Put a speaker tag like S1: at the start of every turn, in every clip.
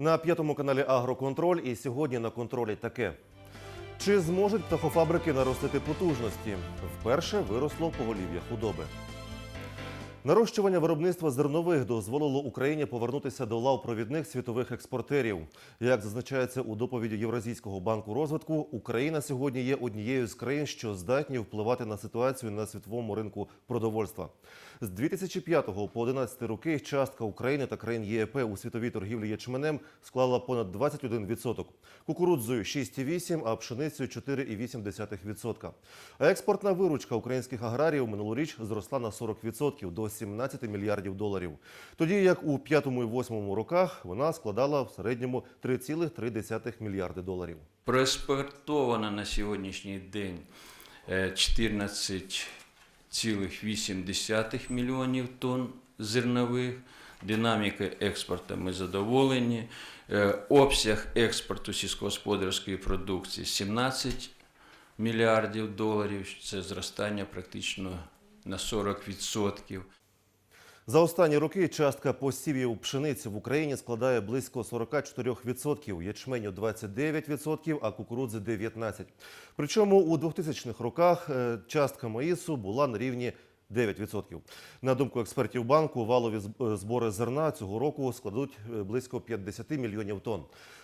S1: На п'ятому каналі Агроконтроль і сьогодні на контролі таке. Чи зможуть птахофабрики наростити потужності? Вперше виросло поголів'я худоби. Нарощування виробництва зернових дозволило Україні повернутися до лав провідних світових експортерів. Як зазначається у доповіді Євразійського банку розвитку, Україна сьогодні є однією з країн, що здатні впливати на ситуацію на світовому ринку продовольства. З 2005 по 11 роки частка України та країн ЄП у світовій торгівлі ячменем склала понад 21%. кукурудзою 6,8%, а пшеницею 4,8%. А експортна виручка українських аграріїв минулоріч зросла на 40% до 17 мільярдів доларів. Тоді як у 5-му і 8-му роках вона складала в середньому 3,3 мільярди доларів.
S2: Проекспортована на сьогоднішній день е, 14 1,8 мільйонів тонн зернових. Динаміка експорту ми задоволені. Е, обсяг експорту сільськогосподарської продукції 17 мільярдів доларів. Це зростання практично на 40%.
S1: За останні роки частка посівів пшениці в Україні складає близько 44%, ячменю 29%, а кукурудзи 19%. Причому у 2000-х роках е, частка маїсу була на рівні 9%. На думку експертів банку, валові е, збори зерна цього року складуть е, близько 50 мільйонів тонн.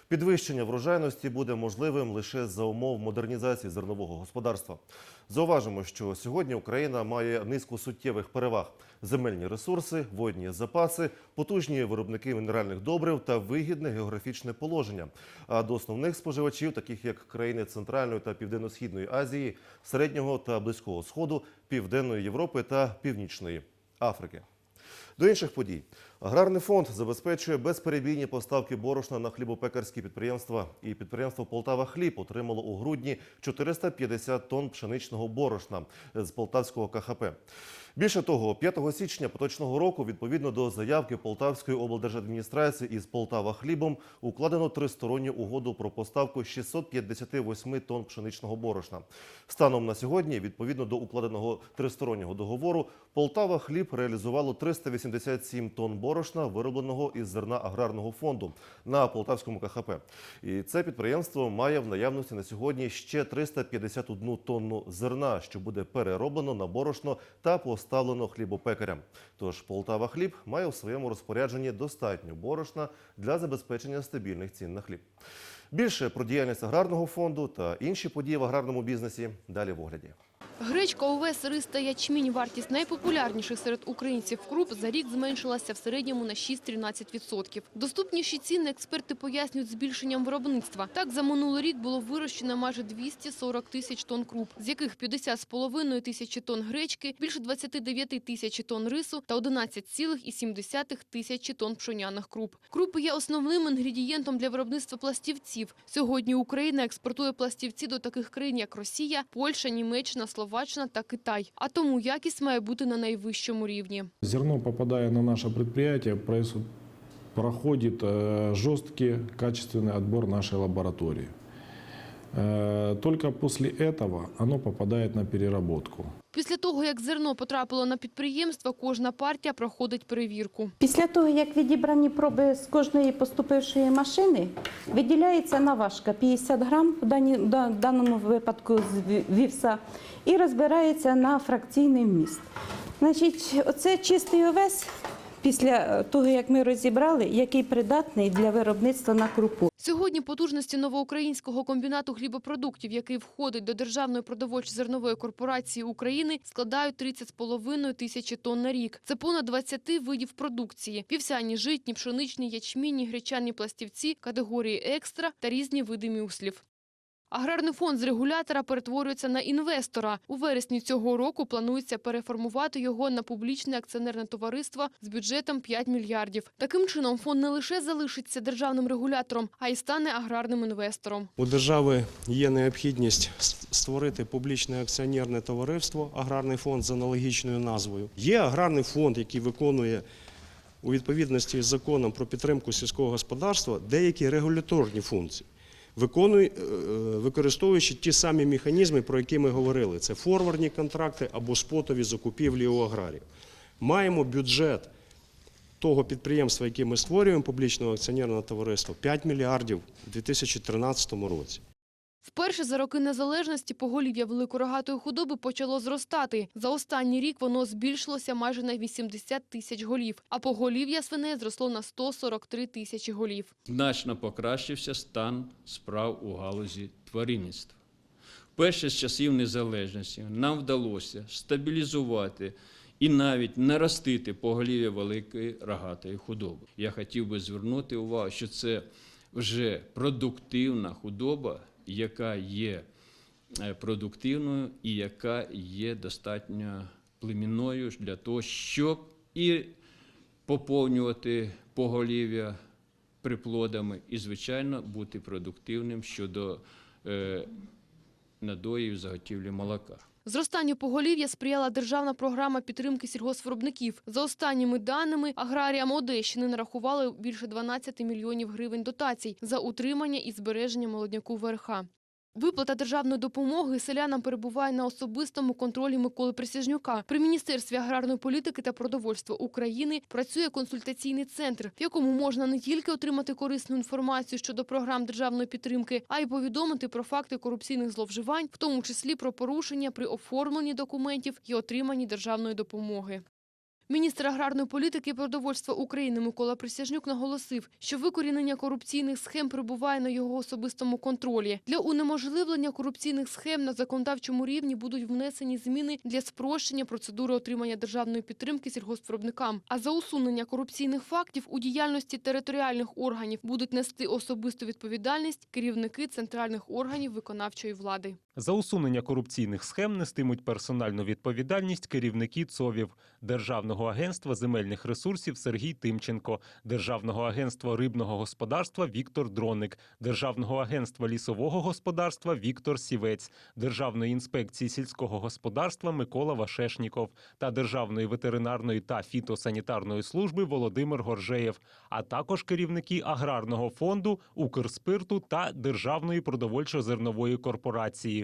S1: Підвищення врожайності буде можливим лише за умов модернізації зернового господарства. Зауважимо, що сьогодні Україна має низку суттєвих переваг: земельні ресурси, водні запаси, потужні виробники мінеральних добрив та вигідне географічне положення. А до основних споживачів, таких як країни Центральної та Південно-східної Азії, Середнього та Близького Сходу, Південної Європи та Північної Африки. До інших подій. Аграрний фонд забезпечує безперебійні поставки борошна на хлібопекарські підприємства. І підприємство Полтава Хліб отримало у грудні 450 тонн пшеничного борошна з полтавського КХП. Більше того, 5 січня поточного року, відповідно до заявки Полтавської облдержадміністрації із Полтава хлібом, укладено тристоронню угоду про поставку 658 тонн пшеничного борошна. Станом на сьогодні, відповідно до укладеного тристороннього договору, Полтава хліб реалізувало 387 тонн борошна, виробленого із зерна аграрного фонду на Полтавському КХП. І це підприємство має в наявності на сьогодні ще 351 тонну зерна, що буде перероблено на борошно та поставлено хлібопекарям. Тож Полтава хліб має в своєму розпорядженні достатньо борошна для забезпечення стабільних цін на хліб. Більше про діяльність аграрного фонду та інші події в аграрному бізнесі далі в огляді.
S3: Гречка, овес, рис та ячмінь – вартість найпопулярніших серед українців круп за рік зменшилася в середньому на 6-13%. Доступніші ціни експерти пояснюють збільшенням виробництва. Так, за минулий рік було вирощено майже 240 тисяч тонн круп, з яких 50,5 тисячі тонн гречки, більше 29 тисяч тонн рису та 11,7 тисячі тонн пшоняних круп. Крупи є основним інгредієнтом для виробництва пластівців. Сьогодні Україна експортує пластівці до таких країн, як Росія, Польща, Німеччина, Словаччина та Китай. А тому якість має бути на найвищому рівні.
S4: Зерно, попадая на наше предприятие, проис- проходит э, жесткий качественный отбор нашей лаборатории. Э, Только после этого оно попадает на переработку.
S3: Після того, як зерно потрапило на підприємство, кожна партія проходить перевірку.
S5: Після того, як відібрані проби з кожної поступившої машини, виділяється наважка 50 грам в даному випадку з вівса і розбирається на фракційний вміст. Значить, оце чистий овес після того, як ми розібрали, який придатний для виробництва на крупу.
S3: Сьогодні потужності новоукраїнського комбінату хлібопродуктів, який входить до Державної продовольчо-зернової корпорації України, складають 30,5 тисячі тонн на рік. Це понад 20 видів продукції: вівсяні, житні, пшеничні, ячмінні, гречані пластівці, категорії екстра та різні види мюслів. Аграрний фонд з регулятора перетворюється на інвестора. У вересні цього року планується переформувати його на публічне акціонерне товариство з бюджетом 5 мільярдів. Таким чином, фонд не лише залишиться державним регулятором, а й стане аграрним інвестором.
S6: У держави є необхідність створити публічне акціонерне товариство Аграрний фонд з аналогічною назвою. Є аграрний фонд, який виконує у відповідності з законом про підтримку сільського господарства деякі регуляторні функції. Виконує, е, використовуючи ті самі механізми, про які ми говорили: це форвардні контракти або спотові закупівлі у аграрів. Маємо бюджет того підприємства, яке ми створюємо, публічного акціонерного товариства, 5 мільярдів у 2013 році.
S3: Вперше за роки незалежності поголів'я великорогатої худоби почало зростати. За останній рік воно збільшилося майже на 80 тисяч голів, а поголів'я свиней зросло на 143 тисячі голів.
S2: Значно покращився стан справ у галузі тваринництва. Вперше з часів незалежності нам вдалося стабілізувати і навіть наростити поголів'я великої рогатої худоби. Я хотів би звернути увагу, що це вже продуктивна худоба, яка є е, продуктивною і яка є достатньо племінною для того, щоб і поповнювати поголів'я приплодами і, звичайно, бути продуктивним щодо е, надоїв заготівлі молока.
S3: Зростанню поголів'я сприяла державна програма підтримки сільгоспвиробників. За останніми даними, аграріям Одещини нарахували більше 12 мільйонів гривень дотацій за утримання і збереження молодняку ВРХ. Виплата державної допомоги селянам перебуває на особистому контролі Миколи Присяжнюка. При Міністерстві аграрної політики та продовольства України працює консультаційний центр, в якому можна не тільки отримати корисну інформацію щодо програм державної підтримки, а й повідомити про факти корупційних зловживань, в тому числі про порушення при оформленні документів і отриманні державної допомоги. Міністр аграрної політики і продовольства України Микола Присяжнюк наголосив, що викорінення корупційних схем перебуває на його особистому контролі. Для унеможливлення корупційних схем на законодавчому рівні будуть внесені зміни для спрощення процедури отримання державної підтримки сільгоспвиробникам. А за усунення корупційних фактів у діяльності територіальних органів будуть нести особисту відповідальність керівники центральних органів виконавчої влади.
S7: За усунення корупційних схем нестимуть персональну відповідальність керівники ЦОВів Державного агентства земельних ресурсів Сергій Тимченко, Державного агентства рибного господарства Віктор Дроник, Державного агентства лісового господарства Віктор Сівець, Державної інспекції сільського господарства Микола Вашешніков та Державної ветеринарної та фітосанітарної служби Володимир Горжеєв, а також керівники аграрного фонду, Укрспирту та Державної продовольчо-зернової корпорації.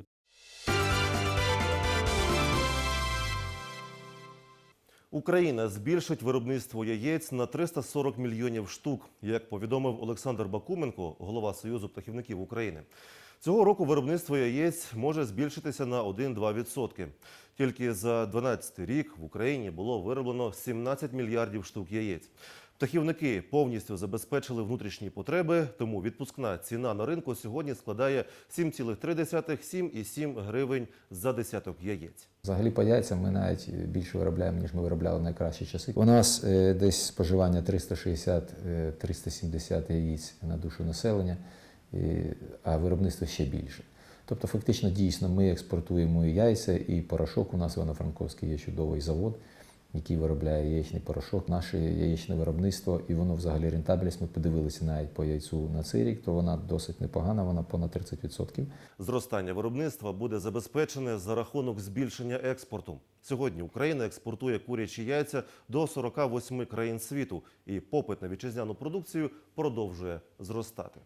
S1: Україна збільшить виробництво яєць на 340 мільйонів штук, як повідомив Олександр Бакуменко, голова Союзу птахівників України. Цього року виробництво яєць може збільшитися на 1-2%. Тільки за 2012 рік в Україні було вироблено 17 мільярдів штук яєць. Птахівники повністю забезпечили внутрішні потреби, тому відпускна ціна на ринку сьогодні складає 7,3-7,7 гривень за десяток яєць.
S8: Взагалі по яйцям ми навіть більше виробляємо, ніж ми виробляли найкращі часи. У нас е, десь споживання 360-370 яєць на душу населення, а виробництво ще більше. Тобто, фактично, дійсно, ми експортуємо і яйця, і порошок. У нас в Івано-Франковській є чудовий завод, який виробляє яєчний порошок. Наше яєчне виробництво, і воно взагалі рентабельність. Ми подивилися навіть по яйцю на цей рік, то вона досить непогана, вона понад 30%.
S1: Зростання виробництва буде забезпечене за рахунок збільшення експорту. Сьогодні Україна експортує курячі яйця до 48 країн світу, і попит на вітчизняну продукцію продовжує зростати.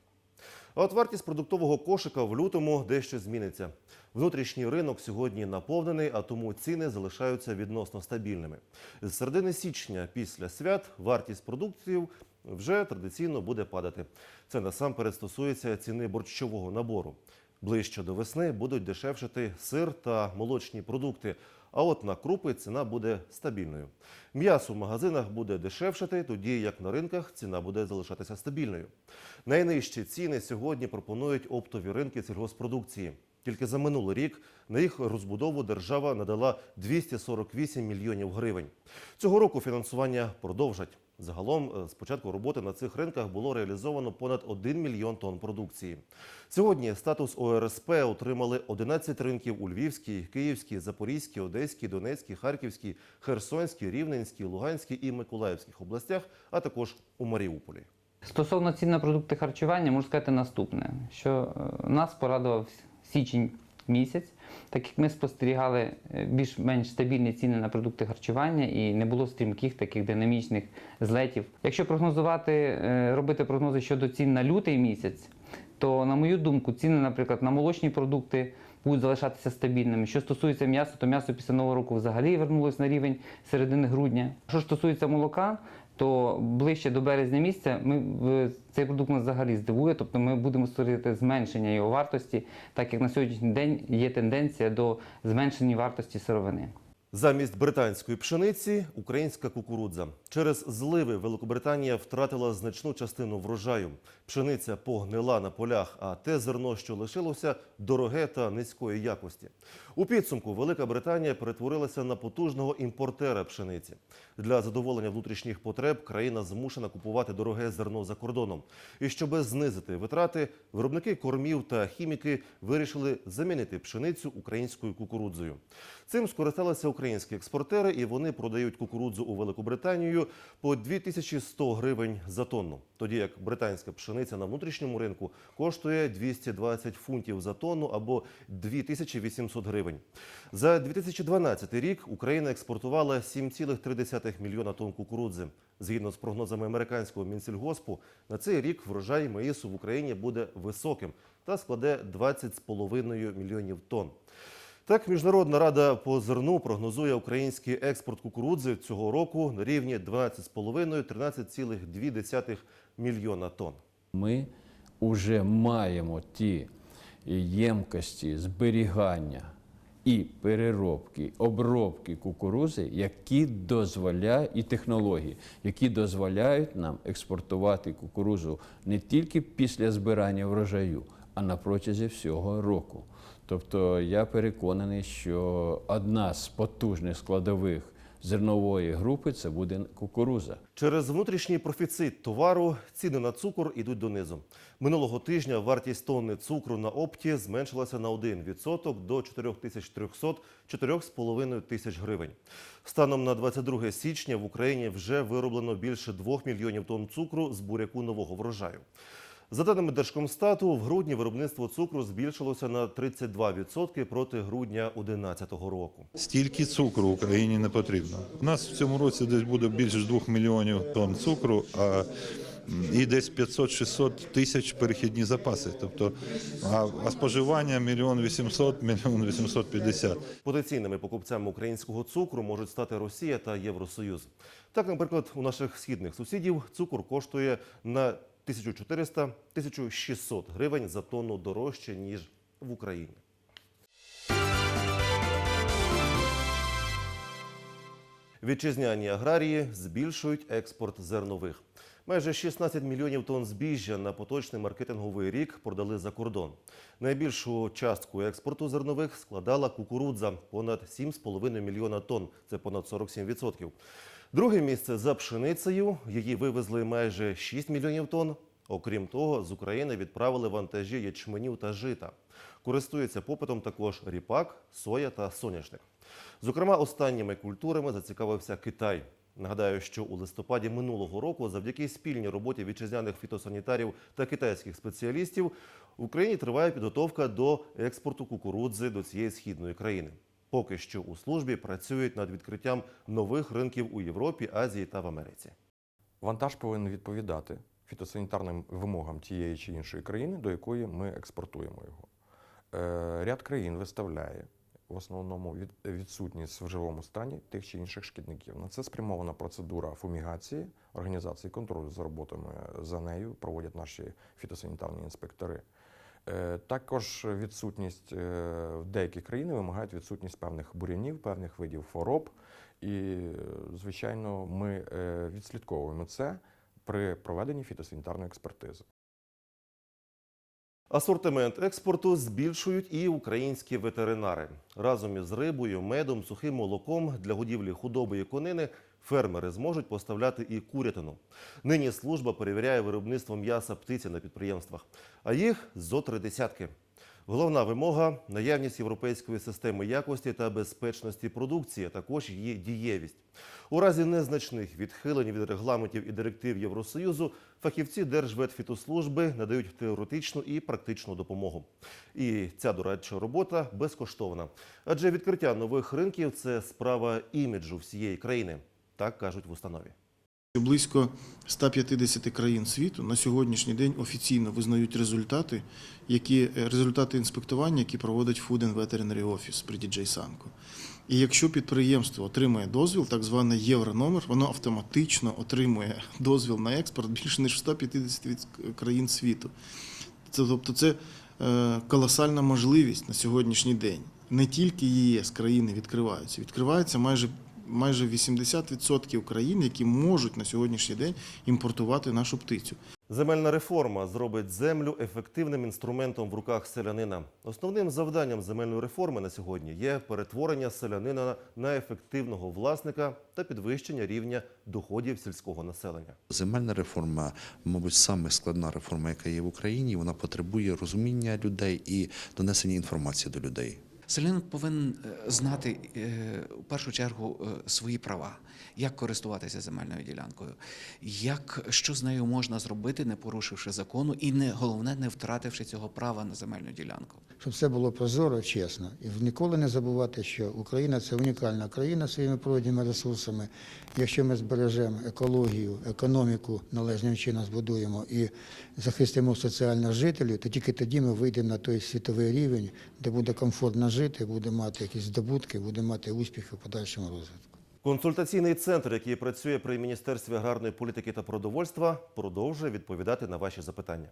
S1: А от вартість продуктового кошика в лютому дещо зміниться. Внутрішній ринок сьогодні наповнений, а тому ціни залишаються відносно стабільними. З середини січня після свят вартість продуктів вже традиційно буде падати. Це насамперед стосується ціни борщового набору. Ближче до весни будуть дешевшати сир та молочні продукти. А от на крупи ціна буде стабільною. М'ясо в магазинах буде дешевшати, тоді як на ринках ціна буде залишатися стабільною. Найнижчі ціни сьогодні пропонують оптові ринки сільгоспродукції. Тільки за минулий рік на їх розбудову держава надала 248 мільйонів гривень. Цього року фінансування продовжать. Загалом е, з початку роботи на цих ринках було реалізовано понад 1 мільйон тонн продукції. Сьогодні статус ОРСП отримали 11 ринків у Львівській, Київській, Запорізькій, Одеській, Донецькій, Харківській, Херсонській, Рівненській, Луганській і Миколаївських областях, а також у Маріуполі.
S9: Стосовно цін на продукти харчування, можу сказати наступне: що е, нас порадував січень місяць, так як ми спостерігали е, більш-менш стабільні ціни на продукти харчування і не було стрімких таких динамічних злетів. Якщо прогнозувати, е, робити прогнози щодо цін на лютий місяць, то на мою думку, ціни, наприклад, на молочні продукти будуть залишатися стабільними. Що стосується м'яса, то м'ясо після нового року взагалі вернулось на рівень середини грудня. Що стосується молока, то ближче до березня місяця ми цей продукт нас взагалі здивує. Тобто ми будемо створити зменшення його вартості, так як на сьогоднішній день є тенденція до зменшення вартості сировини.
S1: Замість британської пшениці українська кукурудза. Через зливи Великобританія втратила значну частину врожаю. Пшениця погнила на полях, а те зерно, що лишилося, дороге та низької якості. У підсумку Велика Британія перетворилася на потужного імпортера пшениці. Для задоволення внутрішніх потреб країна змушена купувати дороге зерно за кордоном. І щоб знизити витрати, виробники кормів та хіміки вирішили замінити пшеницю українською кукурудзою. Цим скористалися українські експортери, і вони продають кукурудзу у Великобританію по 2100 гривень за тонну. Тоді як британська пшениця на внутрішньому ринку коштує 220 фунтів за тонну або 2800 гривень. За 2012 рік Україна експортувала 7,3 мільйона тонн кукурудзи. Згідно з прогнозами американського Мінсільгоспу, на цей рік врожай маїсу в Україні буде високим та складе 20,5 мільйонів тонн. Так, Міжнародна рада по зерну прогнозує український експорт кукурудзи цього року на рівні 12,5-13,2 мільйона тонн.
S10: Ми вже маємо ті ємкості зберігання і переробки, обробки кукурузи, які дозволяють і технології, які дозволяють нам експортувати кукурузу не тільки після збирання врожаю, а на протязі всього року. Тобто я переконаний, що одна з потужних складових зернової групи це буде кукуруза.
S1: Через внутрішній профіцит товару ціни на цукор ідуть донизу. Минулого тижня вартість тонни цукру на опті зменшилася на 1% до 4300 4,5 тисяч гривень. Станом на 22 січня в Україні вже вироблено більше 2 мільйонів тонн цукру з буряку нового врожаю. За даними Держкомстату, в грудні виробництво цукру збільшилося на 32% проти грудня 2011 року.
S11: Стільки цукру Україні не потрібно. У нас в цьому році десь буде більше 2 мільйонів тонн цукру, а і десь 500-600 тисяч перехідні запаси. Тобто, а, а споживання мільйон 800, мільйон 850.
S1: Потенційними покупцями українського цукру можуть стати Росія та Євросоюз. Так, наприклад, у наших східних сусідів цукор коштує на 1400-1600 гривень за тонну дорожче ніж в Україні. Вітчизняні аграрії збільшують експорт зернових. Майже 16 мільйонів тонн збіжжя на поточний маркетинговий рік продали за кордон. Найбільшу частку експорту зернових складала кукурудза – понад 7,5 мільйона тонн, це понад 47%. Друге місце за пшеницею, її вивезли майже 6 мільйонів тонн. Окрім того, з України відправили вантажі ячменів та жита. Користується попитом також ріпак, соя та соняшник. Зокрема, останніми культурами зацікавився Китай. Нагадаю, що у листопаді минулого року, завдяки спільній роботі вітчизняних фітосанітарів та китайських спеціалістів, в Україні триває підготовка до експорту кукурудзи до цієї східної країни. Поки що у службі працюють над відкриттям нових ринків у Європі, Азії та в Америці.
S12: Вантаж повинен відповідати фітосанітарним вимогам тієї чи іншої країни, до якої ми експортуємо його. Е, Ряд країн виставляє в основному від- відсутність в живому стані тих чи інших шкідників. На це спрямована процедура фумігації, організації контролю за роботами за нею проводять наші фітосанітарні інспектори. Е, Також відсутність е, в деякі країни вимагають відсутність певних бур'янів, певних видів хвороб. І, е, звичайно, ми відслідковуємо це при проведенні фітосанітарної експертизи.
S1: Асортимент експорту збільшують і українські ветеринари. Разом із рибою, медом, сухим молоком для годівлі худоби і конини фермери зможуть поставляти і курятину. Нині служба перевіряє виробництво м'яса птиці на підприємствах, а їх зо три десятки. Головна вимога наявність європейської системи якості та безпечності продукції, а також її дієвість. У разі незначних відхилень від регламентів і директив Євросоюзу фахівці Держветфітослужби надають теоретичну і практичну допомогу. І ця дорадча робота безкоштовна, адже відкриття нових ринків це справа іміджу всієї країни, так кажуть в установі.
S13: Близько 150 країн світу на сьогоднішній день офіційно визнають результати, які е, результати інспектування, які проводить Food and Veterinary Office при DJ Sanko. І якщо підприємство отримує дозвіл, так званий єврономер, воно автоматично отримує дозвіл на експорт більше ніж в 150 від країн світу. Це, тобто це е, колосальна можливість на сьогоднішній день. Не тільки ЄС країни відкриваються, відкриваються майже, майже 80% країн, які можуть на сьогоднішній день імпортувати нашу птицю.
S1: Земельна реформа зробить землю ефективним інструментом в руках селянина. Основним завданням земельної реформи на сьогодні є перетворення селянина на ефективного власника та підвищення рівня доходів сільського населення.
S14: Земельна реформа, мабуть, саме складна реформа, яка є в Україні. Вона потребує розуміння людей і донесення інформації до людей.
S15: Селянин повинен е, знати в у першу чергу е, свої права, як користуватися земельною ділянкою, як що з нею можна зробити, не порушивши закону, і не головне, не втративши цього права на земельну ділянку.
S16: щоб все було прозоро, чесно. І ніколи не забувати, що Україна це унікальна країна своїми природніми ресурсами. Якщо ми збережемо екологію, економіку належним чином збудуємо і захистимо соціальних жителів, то тільки тоді ми вийдемо на той світовий рівень, де буде комфортно жити, буде мати якісь здобутки, буде мати успіхи в подальшому розвитку.
S1: Консультаційний центр, який працює при Міністерстві аграрної політики та продовольства, продовжує відповідати на ваші запитання.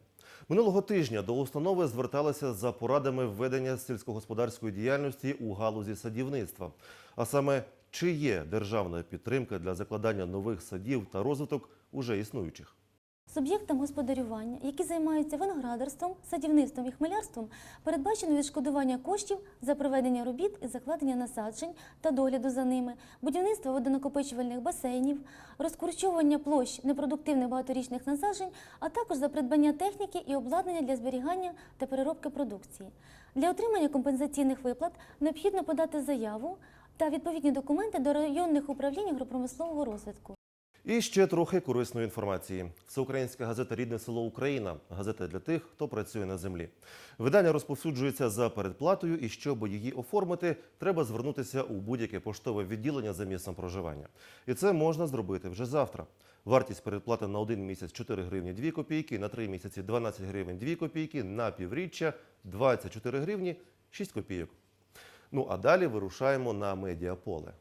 S1: Минулого тижня до установи зверталися за порадами введення сільськогосподарської діяльності у галузі садівництва, а саме чи є державна підтримка для закладання нових садів та розвиток уже існуючих.
S17: Суб'єктам господарювання, які займаються виноградарством, садівництвом і хмелярством, передбачено відшкодування коштів за проведення робіт із закладення насаджень та догляду за ними, будівництво водонакопичувальних басейнів, розкурчовування площ непродуктивних багаторічних насаджень, а також за придбання техніки і обладнання для зберігання та переробки продукції. Для отримання компенсаційних виплат необхідно подати заяву та відповідні документи до районних управлінь агропромислового розвитку.
S1: І ще трохи корисної інформації. Всеукраїнська газета Рідне село Україна газета для тих, хто працює на землі. Видання розповсюджується за передплатою, і щоб її оформити, треба звернутися у будь-яке поштове відділення за місцем проживання. І це можна зробити вже завтра. Вартість передплати на один місяць 4 гривні 2 копійки, на 3 місяці 12 гривень 2 копійки, на півріччя 24 гривні 6 копійок. Ну а далі вирушаємо на медіаполе.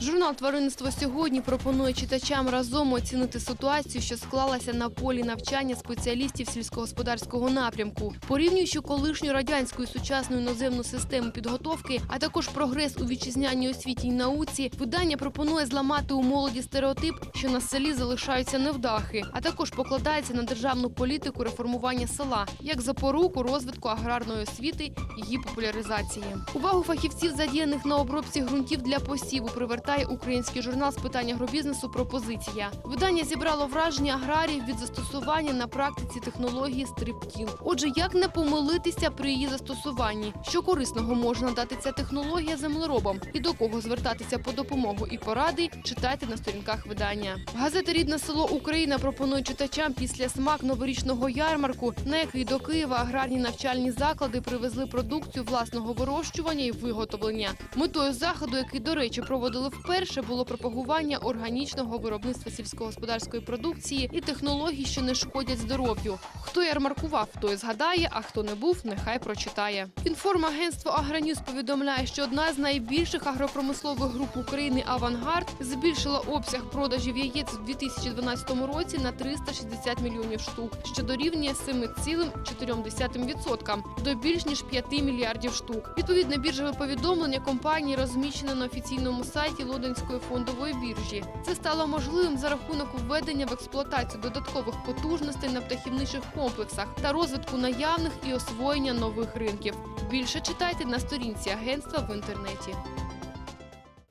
S3: Журнал «Тваринництво сьогодні» пропонує читачам разом оцінити ситуацію, що склалася на полі навчання спеціалістів сільськогосподарського напрямку. Порівнюючи колишню радянську і сучасну іноземну систему підготовки, а також прогрес у вітчизняній освітній науці, видання пропонує зламати у молоді стереотип, що на селі залишаються невдахи, а також покладається на державну політику реформування села як запоруку розвитку аграрної освіти, її популяризації. Увагу фахівців, задіяних на обробці ґрунтів для посіву, привертає український журнал з питань агробізнесу «Пропозиція». Видання зібрало враження аграріїв від застосування на практиці технології стриптіл. Отже, як не помилитися при її застосуванні? Що корисного може надати ця технологія землеробам? І до кого звертатися по допомогу і поради? Читайте на сторінках видання. Газета «Рідне село Україна» пропонує читачам після смак новорічного ярмарку, на який до Києва аграрні навчальні заклади привезли продукцію власного вирощування і виготовлення. Метою заходу, який, до речі, проводили вперше, було пропагування органічного виробництва сільськогосподарської продукції і технологій, що не шкодять здоров'ю. Хто ярмаркував, той згадає, а хто не був, нехай прочитає. Інформагентство «Агроньюз» повідомляє, що одна з найбільших агропромислових груп України «Авангард» збільшила обсяг продажів яєць у 2012 році на 360 мільйонів штук, що дорівнює 7,4% до більш ніж 5 мільярдів штук. Відповідне біржеве повідомлення компанії розміщене на офіційному сайті Лондонської фондової біржі. Це стало можливим за рахунок введення в експлуатацію додаткових потужностей на птахівничих комплексах та розвитку наявних і освоєння нових ринків. Більше читайте на сторінці агентства в інтернеті.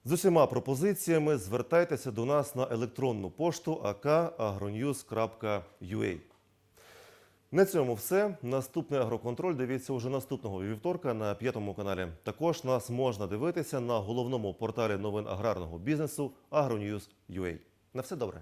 S1: З усіма пропозиціями звертайтеся до нас на електронну пошту akagronews.ua. На цьому все. Наступний агроконтроль дивіться уже наступного вівторка на п'ятому каналі. Також нас можна дивитися на головному порталі новин аграрного бізнесу agronews.ua. На все добре.